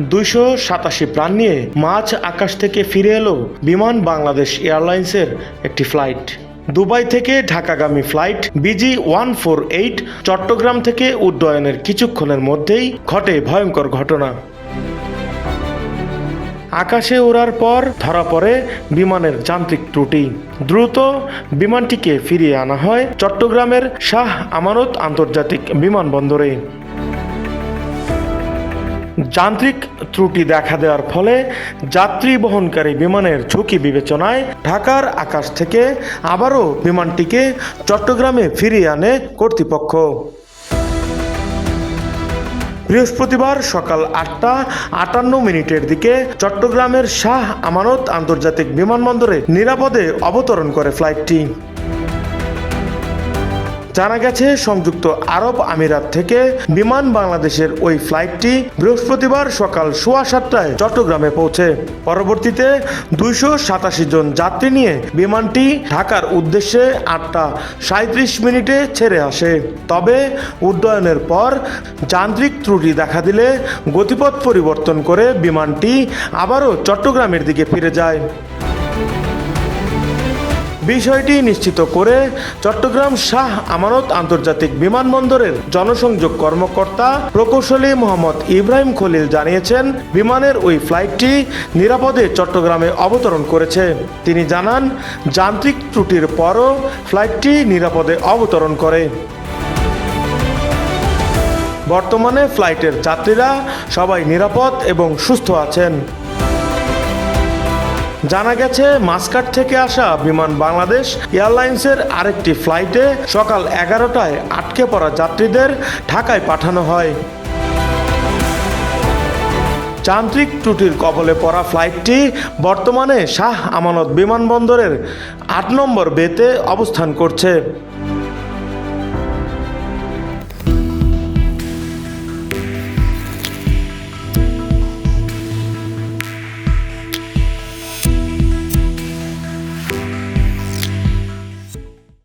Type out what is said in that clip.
দুইশো সাতাশি প্রাণ নিয়ে মাঝ আকাশ থেকে ফিরে এলো বিমান বাংলাদেশ এয়ারলাইন্সের একটি ফ্লাইট। দুবাই থেকে ঢাকাগামী flight BG one four eight Chattogram থেকে উড্ডয়নের কিছুক্ষণের মধ্যেই ঘটে ভয়ঙ্কর ঘটনা। আকাশে ওড়ার পর ধরা পড়ে বিমানের যান্ত্রিক ত্রুটি। দ্রুত বিমানটিকে ফিরিয়ে আনা হয় চট্টগ্রামের শাহ আমানত আন্তর্জাতিক বিমানবন্দরে। যান্ত্রিক ত্রুটি দেখা দেওয়ার ফলে যাত্রী বহনকারী বিমানের ঝুঁকি বিবেচনায় ঢাকার আকাশ থেকে আবারও বিমানটিকে চট্টগ্রামে ফিরিয়ে আনে কর্তৃপক্ষ। বৃহস্পতিবার সকাল আটটা আটান্ন মিনিটের দিকে চট্টগ্রামের শাহ আমানত আন্তর্জাতিক বিমানবন্দরে নিরাপদে অবতরণ করে ফ্লাইটটি। জানা গেছে, সংযুক্ত আরব আমিরাত থেকে বিমান বাংলাদেশের ওই ফ্লাইটটি বৃহস্পতিবার সকাল সোয়া সাতটায় চট্টগ্রামে পৌঁছে। পরবর্তীতে দুইশো সাতাশি জন যাত্রী নিয়ে বিমানটি ঢাকার উদ্দেশ্যে আটটা সাঁত্রিশ মিনিটে ছেড়ে আসে। তবে উড্ডয়নের পর যান্ত্রিক ত্রুটি দেখা দিলে গতিপথ পরিবর্তন করে বিমানটি আবারও চট্টগ্রামের দিকে ফিরে যায়। বিষয়টি নিশ্চিত করে চট্টগ্রাম শাহ আমানত আন্তর্জাতিক বিমানবন্দরের জনসংযোগ কর্মকর্তা প্রকৌশলী মোহাম্মদ ইব্রাহিম খলিল জানিয়েছেন, বিমানের ওই ফ্লাইটটি নিরাপদে চট্টগ্রামে অবতরণ করেছে। তিনি জানান, যান্ত্রিক ত্রুটির পরও ফ্লাইটটি নিরাপদে অবতরণ করে। বর্তমানে ফ্লাইটের যাত্রীরা সবাই নিরাপদ এবং সুস্থ আছেন। জানা গেছে, মাস্কাট থেকে আসা বিমান বাংলাদেশ এয়ারলাইন্সের আরেকটি ফ্লাইটে সকাল এগারোটায় আটকে পড়া যাত্রীদের ঢাকায় পাঠানো হয়। যান্ত্রিক ত্রুটির কবলে পড়া ফ্লাইটটি বর্তমানে শাহ আমানত বিমানবন্দরের আট নম্বর বেতে অবস্থান করছে।